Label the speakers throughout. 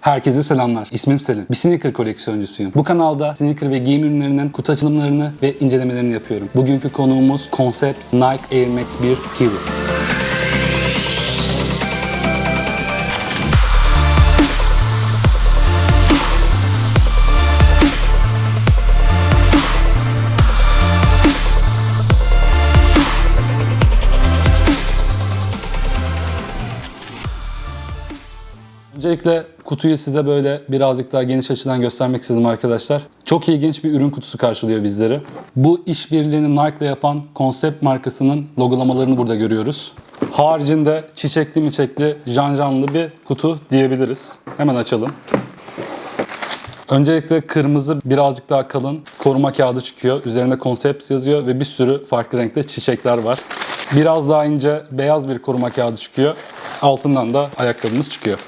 Speaker 1: Herkese selamlar. İsmim Selim. Bir sneaker koleksiyoncusuyum. Bu kanalda sneaker ve giyim ürünlerinin kutu açılımlarını ve incelemelerini yapıyorum. Bugünkü konuğumuz Concepts Nike Air Max 1 Hero. Öncelikle kutuyu size böyle birazcık daha geniş açıdan göstermek istedim arkadaşlar. Çok ilginç bir ürün kutusu karşılıyor bizleri. Bu işbirliğini Nike ile yapan Concept markasının logolamalarını burada görüyoruz. Haricinde çiçekli miçekli, janjanlı bir kutu diyebiliriz. Hemen açalım. Öncelikle kırmızı birazcık daha kalın koruma kağıdı çıkıyor. Üzerinde Concepts yazıyor ve bir sürü farklı renkte çiçekler var. Biraz daha ince beyaz bir koruma kağıdı çıkıyor. Altından da ayakkabımız çıkıyor.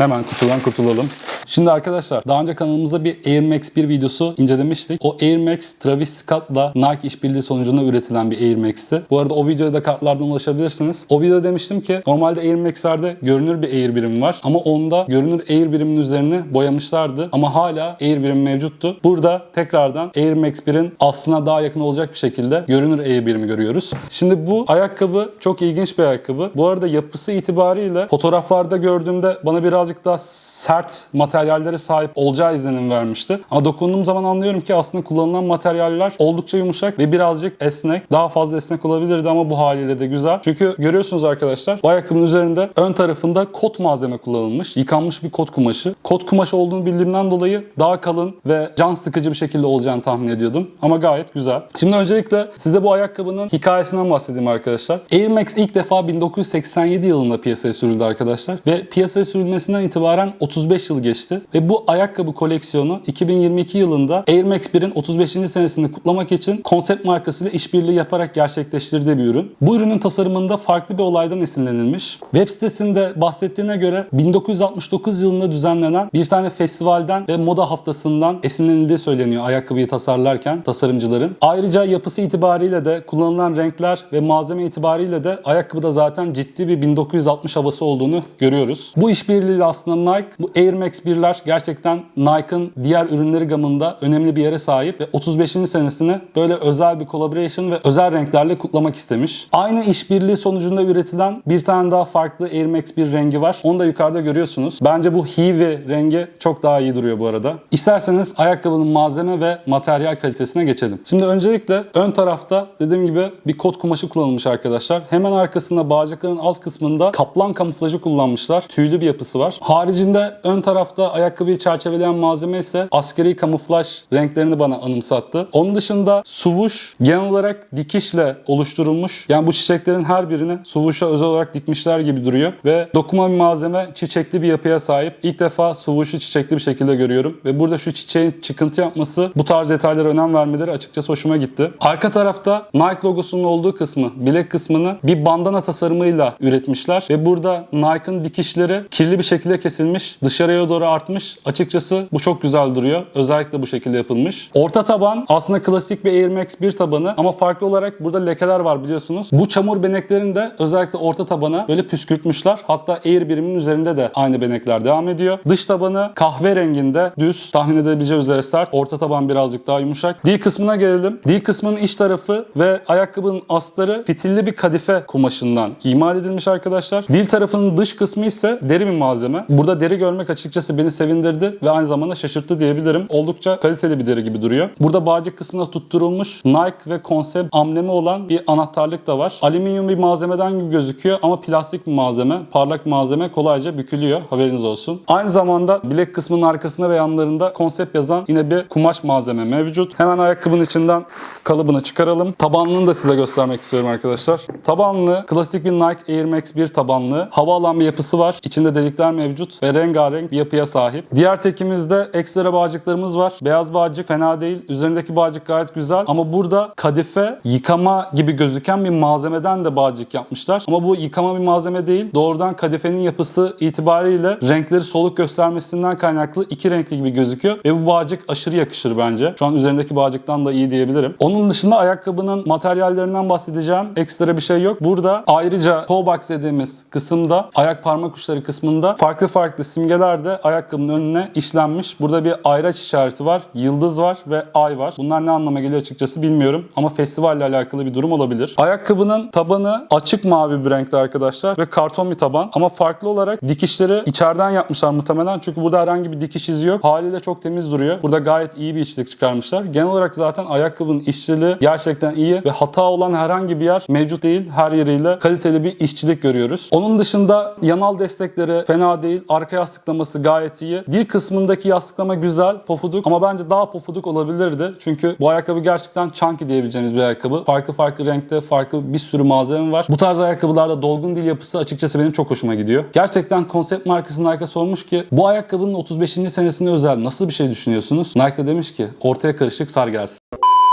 Speaker 1: Hemen kutudan kurtulalım. Şimdi arkadaşlar daha önce kanalımızda bir Air Max 1 videosu incelemiştik. O Air Max Travis Scott'la Nike işbirliği sonucunda üretilen bir Air Max'ti. Bu arada o videoya da kartlardan ulaşabilirsiniz. O videoda demiştim ki normalde Air Max'lerde görünür bir Air birimi var ama onda görünür Air biriminin üzerini boyamışlardı ama hala Air birim mevcuttu. Burada tekrardan Air Max 1'in aslına daha yakın olacak bir şekilde görünür Air birimi görüyoruz. Şimdi bu ayakkabı çok ilginç bir ayakkabı. Bu arada yapısı itibariyle fotoğraflarda gördüğümde bana birazcık daha sert materyallere sahip olacağı izlenim vermişti. Ama dokunduğum zaman anlıyorum ki aslında kullanılan materyaller oldukça yumuşak ve birazcık esnek. Daha fazla esnek olabilirdi ama bu haliyle de güzel. Çünkü görüyorsunuz arkadaşlar bu ayakkabının üzerinde ön tarafında kot malzeme kullanılmış. Yıkanmış bir kot kumaşı. Kot kumaşı olduğunu bildiğimden dolayı daha kalın ve can sıkıcı bir şekilde olacağını tahmin ediyordum. Ama gayet güzel. Şimdi öncelikle size bu ayakkabının hikayesinden bahsedeyim arkadaşlar. Air Max ilk defa 1987 yılında piyasaya sürüldü arkadaşlar. Ve piyasaya sürülmesinden itibaren 35 yıl geçti. Ve bu ayakkabı koleksiyonu 2022 yılında Air Max 1'in 35. senesini kutlamak için konsept markasıyla işbirliği yaparak gerçekleştirdiği bir ürün. Bu ürünün tasarımında farklı bir olaydan esinlenilmiş. Web sitesinde bahsettiğine göre 1969 yılında düzenlenen bir tane festivalden ve moda haftasından esinlenildiği söyleniyor ayakkabıyı tasarlarken tasarımcıların. Ayrıca yapısı itibariyle de kullanılan renkler ve malzeme itibariyle de ayakkabıda zaten ciddi bir 1960 havası olduğunu görüyoruz. Bu işbirliğiyle aslında Nike bu Air Max 1'ler gerçekten Nike'ın diğer ürünleri gamında önemli bir yere sahip ve 35. senesini böyle özel bir collaboration ve özel renklerle kutlamak istemiş. Aynı işbirliği sonucunda üretilen bir tane daha farklı Air Max 1 rengi var. Onu da yukarıda görüyorsunuz. Bence bu Hive rengi çok daha iyi duruyor bu arada. İsterseniz ayakkabının malzeme ve materyal kalitesine geçelim. Şimdi öncelikle ön tarafta dediğim gibi bir kot kumaşı kullanılmış arkadaşlar. Hemen arkasında bağcıkların alt kısmında kaplan kamuflajı kullanmışlar. Tüylü bir yapısı var. Haricinde ön tarafta ayakkabıyı çerçeveleyen malzeme ise askeri kamuflaj renklerini bana anımsattı. Onun dışında suvuş genel olarak dikişle oluşturulmuş. Yani bu çiçeklerin her birini suvuşa özel olarak dikmişler gibi duruyor. Ve dokuma bir malzeme çiçekli bir yapıya sahip. İlk defa suvuşu çiçekli bir şekilde görüyorum. Ve burada şu çiçeğin çıkıntı yapması bu tarz detaylara önem vermeleri açıkçası hoşuma gitti. Arka tarafta Nike logosunun olduğu kısmı, bilek kısmını bir bandana tasarımıyla üretmişler. Ve burada Nike'ın dikişleri kirli bir şekilde kesilmiş. Dışarıya doğru artmış. Açıkçası bu çok güzel duruyor. Özellikle bu şekilde yapılmış. Orta taban aslında klasik bir Air Max 1 tabanı ama farklı olarak burada lekeler var biliyorsunuz. Bu çamur beneklerini de özellikle orta tabana böyle püskürtmüşler. Hatta Air biriminin üzerinde de aynı benekler devam ediyor. Dış tabanı kahve renginde düz tahmin edebileceği üzere sert. Orta taban birazcık daha yumuşak. Dil kısmına gelelim. Dil kısmının iç tarafı ve ayakkabının astarı fitilli bir kadife kumaşından imal edilmiş arkadaşlar. Dil tarafının dış kısmı ise deri bir malzeme. Burada deri görmek açıkçası beni sevindirdi ve aynı zamanda şaşırttı diyebilirim. Oldukça kaliteli bir deri gibi duruyor. Burada bağcık kısmına tutturulmuş Nike ve Concept amblemi olan bir anahtarlık da var. Alüminyum bir malzemeden gibi gözüküyor ama plastik bir malzeme. Parlak malzeme kolayca bükülüyor. Haberiniz olsun. Aynı zamanda bilek kısmının arkasında ve yanlarında Concept yazan yine bir kumaş malzeme mevcut. Hemen ayakkabının içinden kalıbını çıkaralım. Tabanlığını da size göstermek istiyorum arkadaşlar. Tabanlığı klasik bir Nike Air Max 1 tabanlığı. Hava alan bir yapısı var. İçinde delikler mevcut ve rengarenk bir yapıya sahip. Diğer tekimizde ekstra bağcıklarımız var. Beyaz bağcık fena değil. Üzerindeki bağcık gayet güzel. Ama burada kadife yıkama gibi gözüken bir malzemeden de bağcık yapmışlar. Ama bu yıkama bir malzeme değil. Doğrudan kadifenin yapısı itibariyle renkleri soluk göstermesinden kaynaklı iki renkli gibi gözüküyor. Ve bu bağcık aşırı yakışır bence. Şu an üzerindeki bağcıktan da iyi diyebilirim. Onun dışında ayakkabının materyallerinden bahsedeceğim. Ekstra bir şey yok. Burada ayrıca toe box dediğimiz kısımda ayak parmak uçları kısmında farklı farklı simgeler de ayakkabının önüne işlenmiş. Burada bir ayraç işareti var, yıldız var ve ay var. Bunlar ne anlama geliyor açıkçası bilmiyorum ama festivalle alakalı bir durum olabilir. Ayakkabının tabanı açık mavi bir renkte arkadaşlar ve karton bir taban ama farklı olarak dikişleri içeriden yapmışlar muhtemelen çünkü burada herhangi bir dikiş izi yok. Haliyle çok temiz duruyor. Burada gayet iyi bir işçilik çıkarmışlar. Genel olarak zaten ayakkabının işçiliği gerçekten iyi ve hata olan herhangi bir yer mevcut değil. Her yeriyle kaliteli bir işçilik görüyoruz. Onun dışında yanal destekleri fena değil. Arka yastıklaması gayet iyi. Dil kısmındaki yastıklama güzel, pofuduk ama bence daha pofuduk olabilirdi. Çünkü bu ayakkabı gerçekten chunky diyebileceğimiz bir ayakkabı. Farklı farklı renkte, farklı bir sürü malzeme var. Bu tarz ayakkabılarda dolgun dil yapısı açıkçası benim çok hoşuma gidiyor. Gerçekten konsept markasının Nike sormuş ki bu ayakkabının 35. senesine özel nasıl bir şey düşünüyorsunuz? Nike de demiş ki ortaya karışık sar gelsin.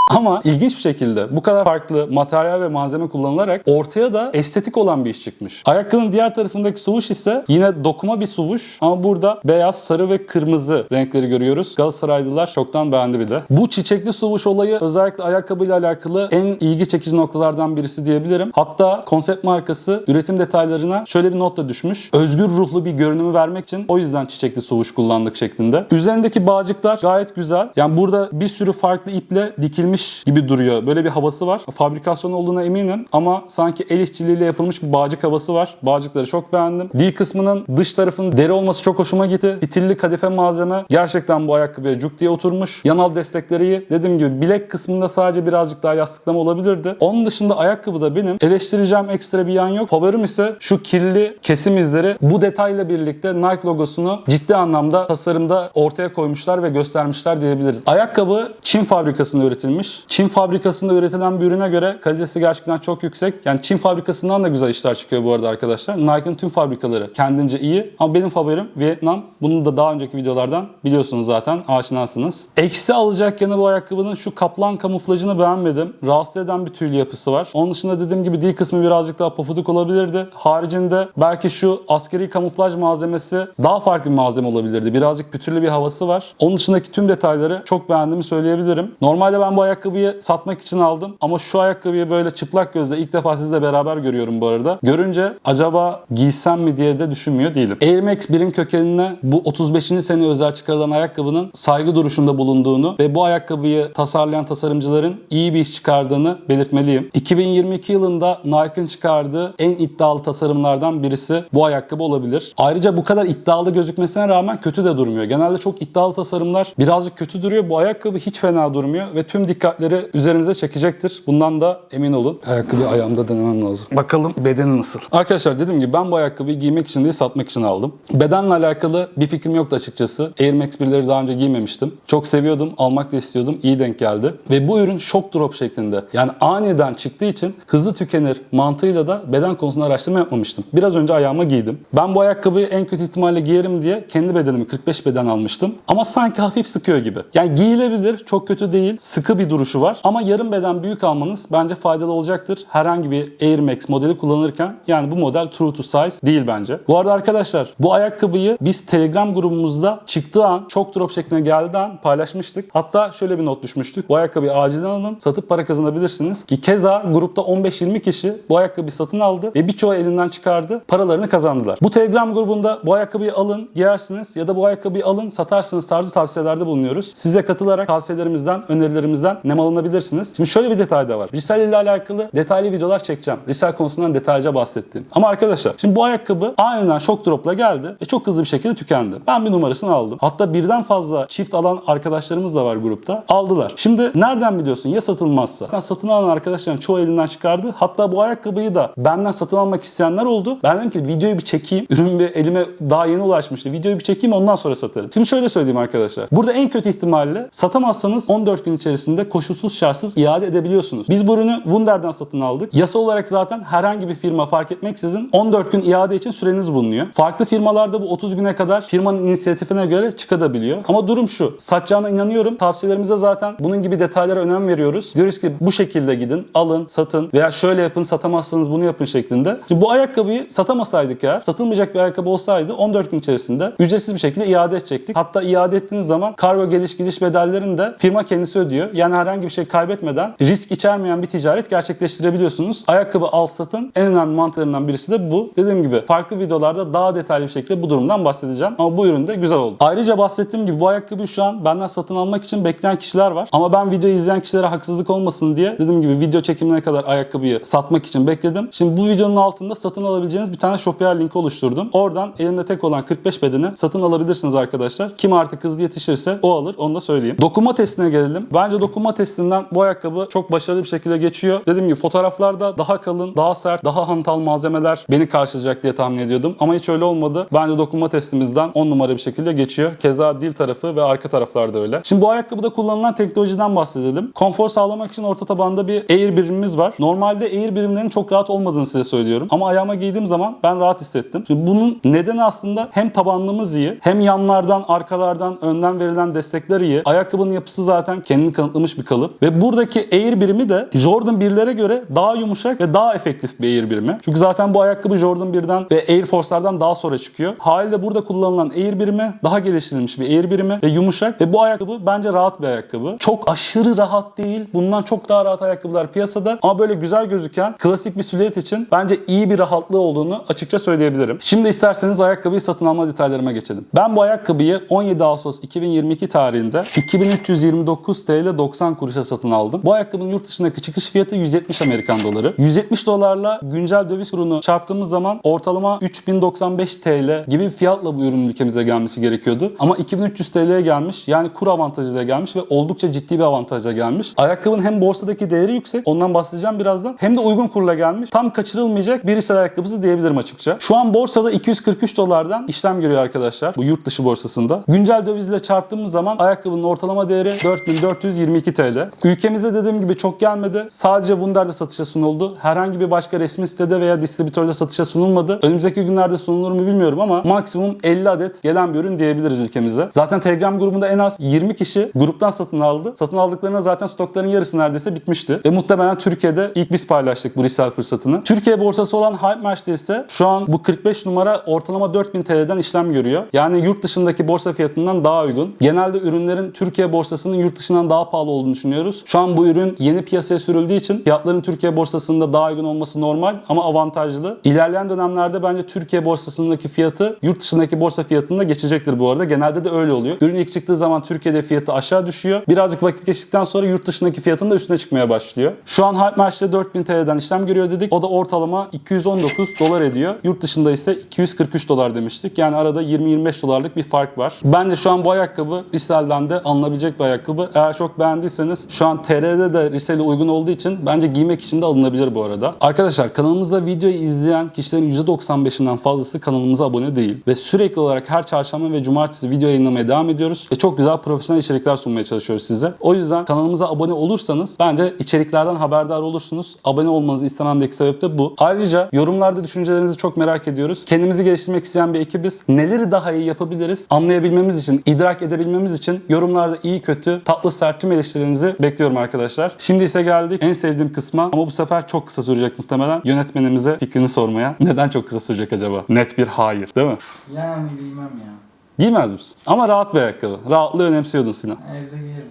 Speaker 1: Ama ilginç bir şekilde bu kadar farklı materyal ve malzeme kullanılarak ortaya da estetik olan bir iş çıkmış. Ayakkabının diğer tarafındaki suvuş ise yine dokuma bir suvuş ama burada beyaz, sarı ve kırmızı renkleri görüyoruz. Galatasaraylılar çoktan beğendi bir de. Bu çiçekli suvuş olayı özellikle ayakkabıyla alakalı en ilgi çekici noktalardan birisi diyebilirim. Hatta konsept markası üretim detaylarına şöyle bir not da düşmüş. Özgür ruhlu bir görünümü vermek için o yüzden çiçekli suvuş kullandık şeklinde. Üzerindeki bağcıklar gayet güzel. Yani burada bir sürü farklı iple dikilmiş gibi duruyor. Böyle bir havası var. Fabrikasyon olduğuna eminim ama sanki el işçiliğiyle yapılmış bir bağcık havası var. Bağcıkları çok beğendim. Dil kısmının dış tarafının deri olması çok hoşuma gitti. Fitilli kadife malzeme gerçekten bu ayakkabıya cuk diye oturmuş. Yanal destekleri iyi. Dediğim gibi bilek kısmında sadece birazcık daha yastıklama olabilirdi. Onun dışında ayakkabıda benim eleştireceğim ekstra bir yan yok. Favorim ise şu kirli kesim izleri. Bu detayla birlikte Nike logosunu ciddi anlamda tasarımda ortaya koymuşlar ve göstermişler diyebiliriz. Ayakkabı Çin fabrikasında üretilmiş. Çin fabrikasında üretilen bir ürüne göre kalitesi gerçekten çok yüksek. Yani Çin fabrikasından da güzel işler çıkıyor bu arada arkadaşlar. Nike'ın tüm fabrikaları kendince iyi ama benim favorim Vietnam. Bunu da daha önceki videolardan biliyorsunuz zaten aşinasınız. Eksi alacak yanı bu ayakkabının şu kaplan kamuflajını beğenmedim. Rahatsız eden bir tüylü yapısı var. Onun dışında dediğim gibi dil kısmı birazcık daha pofuduk olabilirdi. Haricinde belki şu askeri kamuflaj malzemesi daha farklı bir malzeme olabilirdi. Birazcık pütürlü bir havası var. Onun dışındaki tüm detayları çok beğendiğimi söyleyebilirim. Normalde ben bu ayakkabıyı satmak için aldım ama şu ayakkabıyı böyle çıplak gözle ilk defa sizle beraber görüyorum bu arada. Görünce acaba giysem mi diye de düşünmüyor değilim. Air Max 1'in kökenine bu 35. sene özel çıkarılan ayakkabının saygı duruşunda bulunduğunu ve bu ayakkabıyı tasarlayan tasarımcıların iyi bir iş çıkardığını belirtmeliyim. 2022 yılında Nike'ın çıkardığı en iddialı tasarımlardan birisi bu ayakkabı olabilir. Ayrıca bu kadar iddialı gözükmesine rağmen kötü de durmuyor. Genelde çok iddialı tasarımlar birazcık kötü duruyor. Bu ayakkabı hiç fena durmuyor ve tüm dikkatleri üzerinize çekecektir. Bundan da emin olun. Ayakkabıyı ayağımda denemem lazım. Bakalım bedeni nasıl? Arkadaşlar dediğim gibi ben bu ayakkabıyı giymek için değil satmak için aldım. Bedenle alakalı bir fikrim yoktu açıkçası. Air Max 1'leri daha önce giymemiştim. Çok seviyordum. Almak da istiyordum. İyi denk geldi. Ve bu ürün shock drop şeklinde. Yani aniden çıktığı için hızlı tükenir mantığıyla da beden konusunda araştırma yapmamıştım. Biraz önce ayağıma giydim. Ben bu ayakkabıyı en kötü ihtimalle giyerim diye kendi bedenimi 45 beden almıştım. Ama sanki hafif sıkıyor gibi. Yani giyilebilir. Çok kötü değil. Sıkı bir duruşu var. Ama yarım beden büyük almanız bence faydalı olacaktır. Herhangi bir Air Max modeli kullanırken. Yani bu model true to size değil bence. Bu arada arkadaşlar bu ayakkabıyı biz Telegram grubumuzda çıktığı an çok drop şeklinde geldiği an paylaşmıştık. Hatta şöyle bir not düşmüştük. Bu ayakkabıyı acilen alın. Satıp para kazanabilirsiniz. Ki keza grupta 15-20 kişi bu ayakkabıyı satın aldı ve birçoğu elinden çıkardı. Paralarını kazandılar. Bu Telegram grubunda bu ayakkabıyı alın, giyersiniz ya da bu ayakkabıyı alın, satarsınız tarzı tavsiyelerde bulunuyoruz. Size katılarak tavsiyelerimizden, önerilerimizden nem alınabilirsiniz. Şimdi şöyle bir detay da var. Risale ile alakalı detaylı videolar çekeceğim. Risale konusundan detaylıca bahsettim. Ama arkadaşlar şimdi bu ayakkabı aniden shock drop'la geldi ve çok hızlı bir şekilde tükendi. Ben bir numarasını aldım. Hatta birden fazla çift alan arkadaşlarımız da var grupta. Aldılar. Şimdi nereden biliyorsun ya satılmazsa? Zaten satın alan arkadaşların çoğu elinden çıkardı. Hatta bu ayakkabıyı da benden satın almak isteyenler oldu. Ben dedim ki videoyu bir çekeyim. Ürün bir elime daha yeni ulaşmıştı. Videoyu bir çekeyim ondan sonra satarım. Şimdi şöyle söyleyeyim arkadaşlar. Burada en kötü ihtimalle satamazsanız 14 gün içerisinde koşulsuz şartsız iade edebiliyorsunuz. Biz bu ürünü Wunder'den satın aldık. Yasa olarak zaten herhangi bir firma fark etmeksizin 14 gün iade için süreniz bulunuyor. Farklı firmalarda bu 30 güne kadar firmanın inisiyatifine göre çıkabiliyor. Ama durum şu. Satacağına inanıyorum. Tavsiyelerimize zaten bunun gibi detaylara önem veriyoruz. Diyoruz ki bu şekilde gidin, alın, satın veya şöyle yapın, satamazsanız bunu yapın şeklinde. Şimdi bu ayakkabıyı satamasaydık eğer, satılmayacak bir ayakkabı olsaydı 14 gün içerisinde ücretsiz bir şekilde iade edecektik. Hatta iade ettiğiniz zaman kargo geliş gidiş bedellerini de firma kendisi ödüyor. Yani herhangi bir şey kaybetmeden risk içermeyen bir ticaret gerçekleştirebiliyorsunuz. Ayakkabı al satın en önemli mantıklarından birisi de bu. Dediğim gibi farklı videolarda daha detaylı bir şekilde bu durumdan bahsedeceğim. Ama bu ürün de güzel oldu. Ayrıca bahsettiğim gibi bu ayakkabıyı şu an benden satın almak için bekleyen kişiler var. Ama ben videoyu izleyen kişilere haksızlık olmasın diye dediğim gibi video çekimine kadar ayakkabıyı satmak için bekledim. Şimdi bu videonun altında satın alabileceğiniz bir tane Shopware linki oluşturdum. Oradan elimde tek olan 45 bedeni satın alabilirsiniz arkadaşlar. Kim artık hızlı yetişirse o alır onu da söyleyeyim. Dokunma testine gelelim. Bence dokunma testinden bu ayakkabı çok başarılı bir şekilde geçiyor. Dediğim gibi fotoğraflarda daha kalın, daha sert, daha hantal malzemeler beni karşılayacak diye tahmin ediyordum. Ama hiç öyle olmadı. Bence dokunma testimizden 10 numara bir şekilde geçiyor. Keza dil tarafı ve arka taraflarda öyle. Şimdi bu ayakkabıda kullanılan teknolojiden bahsedelim. Konfor sağlamak için orta tabanda bir Air birimimiz var. Normalde Air birimlerinin çok rahat olmadığını size söylüyorum. Ama ayağıma giydiğim zaman ben rahat hissettim. Şimdi bunun nedeni aslında hem tabanlığımız iyi, hem yanlardan, arkalardan, önden verilen destekler iyi. Ayakkabının yapısı zaten kendini kanıtlamış bir kalıp. Ve buradaki Air birimi de Jordan 1'lere göre daha yumuşak ve daha efektif bir Air birimi. Çünkü zaten bu ayakkabı Jordan 1'den ve Air Force'lardan daha sonra çıkıyor. Haliyle burada kullanılan Air birimi daha geliştirilmiş bir Air birimi ve yumuşak ve bu ayakkabı bence rahat bir ayakkabı. Çok aşırı rahat değil. Bundan çok daha rahat ayakkabılar piyasada ama böyle güzel gözüken klasik bir silüet için bence iyi bir rahatlığı olduğunu açıkça söyleyebilirim. Şimdi isterseniz ayakkabıyı satın alma detaylarıma geçelim. Ben bu ayakkabıyı 17 Ağustos 2022 tarihinde 2329 TL 90 kuruşa satın aldım. Bu ayakkabının yurt dışındaki çıkış fiyatı 170 Amerikan doları. 170 dolarla güncel döviz kurunu çarptığımız zaman ortalama 3095 TL gibi bir fiyatla bu ürünün ülkemize gelmesi gerekiyordu. Ama 2300 TL'ye gelmiş. Yani kur avantajıyla gelmiş ve oldukça ciddi bir avantajla gelmiş. Ayakkabının hem borsadaki değeri yüksek. Ondan bahsedeceğim birazdan. Hem de uygun kurla gelmiş. Tam kaçırılmayacak bir resell ayakkabısı diyebilirim açıkça. Şu an borsada 243 dolardan işlem görüyor arkadaşlar. Bu yurt dışı borsasında. Güncel dövizle çarptığımız zaman ayakkabının ortalama değeri 4422 TL. Ülkemize dediğim gibi çok gelmedi. Sadece Wunder'de satışa sunuldu. Herhangi bir başka resmi sitede veya distribütörde satışa sunulmadı. Önümüzdeki günlerde sunulur mu bilmiyorum ama maksimum 50 adet gelen bir ürün diyebiliriz ülkemize. Zaten Telegram grubunda en az 20 kişi gruptan satın aldı. Satın aldıklarına zaten stokların yarısı neredeyse bitmişti. Ve muhtemelen Türkiye'de ilk biz paylaştık bu resell fırsatını. Türkiye borsası olan Hypemarkt'te ise şu an bu 45 numara ortalama 4000 TL'den işlem görüyor. Yani yurt dışındaki borsa fiyatından daha uygun. Genelde ürünlerin Türkiye borsasının yurt dışından daha pahalı olduğunu düşünüyoruz. Şu an bu ürün yeni piyasaya sürüldüğü için fiyatların Türkiye borsasında daha uygun olması normal ama avantajlı. İlerleyen dönemlerde bence Türkiye borsasındaki fiyatı yurt dışındaki borsa fiyatında geçecektir bu arada. Genelde de öyle oluyor. Ürün ilk çıktığı zaman Türkiye'de fiyatı aşağı düşüyor. Birazcık vakit geçtikten sonra yurt dışındaki fiyatın da üstüne çıkmaya başlıyor. Şu an Hypemarkt'te 4000 TL'den işlem görüyor dedik. O da ortalama 219 dolar ediyor. Yurt dışında ise 243 dolar demiştik. Yani arada 20-25 dolarlık bir fark var. Bence şu an bu ayakkabı resell'den de alınabilecek bir ayakkabı. Eğer çok beğendiyseniz şu an TR'de de resell'e uygun olduğu için bence giymek için de alınabilir bu arada. Arkadaşlar kanalımızda videoyu izleyen kişilerin %95'inden fazlası kanalımıza abone değil. Ve sürekli olarak her çarşamba ve cumartesi video yayınlamaya devam ediyoruz. Ve çok güzel profesyonel içerikler sunmaya çalışıyoruz size. O yüzden kanalımıza abone olursanız bence içeriklerden haberdar olursunuz. Abone olmanızı istememdeki sebep de bu. Ayrıca yorumlarda düşüncelerinizi çok merak ediyoruz. Kendimizi geliştirmek isteyen bir ekibiz. Neleri daha iyi yapabiliriz anlayabilmemiz için, idrak edebilmemiz için yorumlarda iyi kötü, tatlı sert tüm eleştirilerinizi bekliyorum arkadaşlar. Şimdi ise geldik en sevdiğim kısma ama bu sefer çok kısa sürecek muhtemelen. Yönetmenimize fikrini sormaya. Neden çok kısa sürecek acaba? Net bir hayır değil mi?
Speaker 2: Yani giymem ya.
Speaker 1: Giymez misin? Ama rahat bir ayakkabı. Rahatlığı önemsiyordun Sinan.
Speaker 2: Evde giyerim.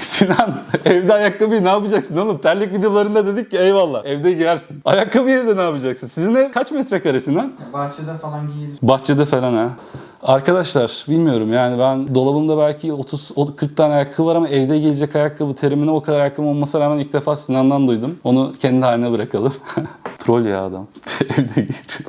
Speaker 1: Sinan evde ayakkabıyı ne yapacaksın oğlum? Terlik videolarında dedik ki eyvallah evde giyersin. Ayakkabıyı evde ne yapacaksın? Sizin ev kaç metrekare Sinan?
Speaker 2: Bahçede falan giyilir.
Speaker 1: Bahçede falan ha. Arkadaşlar bilmiyorum yani ben dolabımda belki 30 o- 40 tane ayakkabı var ama evde giyecek ayakkabı terimine o kadar ayakkabı olmasına rağmen ilk defa Sinan'dan duydum. Onu kendi haline bırakalım. Troll ya adam. Evde.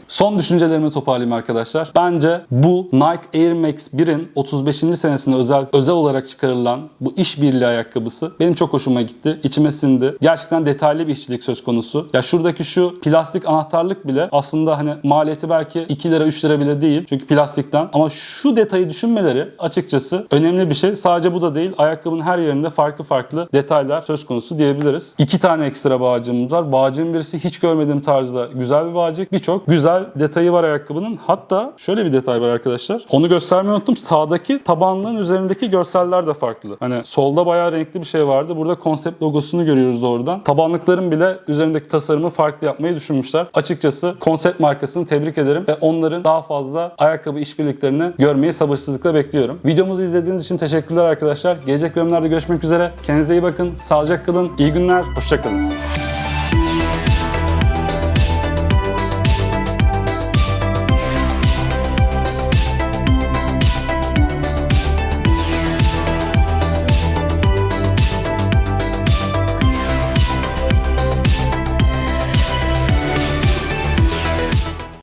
Speaker 1: Son düşüncelerimi toparlayayım arkadaşlar. Bence bu Nike Air Max 1'in 35. senesinde özel özel olarak çıkarılan bu işbirliği ayakkabısı benim çok hoşuma gitti. İçime sindi. Gerçekten detaylı bir işçilik söz konusu. Ya şuradaki şu plastik anahtarlık bile aslında hani maliyeti belki 2 lira 3 lira bile değil. Çünkü plastikten. Ama şu detayı düşünmeleri açıkçası önemli bir şey. Sadece bu da değil. Ayakkabının her yerinde farklı farklı detaylar söz konusu diyebiliriz. İki tane ekstra bağcığımız var. Bağcığın birisi hiç görmediğim tarzda güzel bir bağcık. Birçok güzel detayı var ayakkabının. Hatta şöyle bir detay var arkadaşlar. Onu göstermeyi unuttum. Sağdaki tabanlığın üzerindeki görseller de farklı. Hani solda bayağı renkli bir şey vardı. Burada konsept logosunu görüyoruz doğrudan. Tabanlıkların bile üzerindeki tasarımı farklı yapmayı düşünmüşler. Açıkçası konsept markasını tebrik ederim ve onların daha fazla ayakkabı işbirliklerini görmeyi sabırsızlıkla bekliyorum. Videomuzu izlediğiniz için teşekkürler arkadaşlar. Gelecek bölümlerde görüşmek üzere. Kendinize iyi bakın. Sağlıcakla kalın. İyi günler. Hoşçakalın.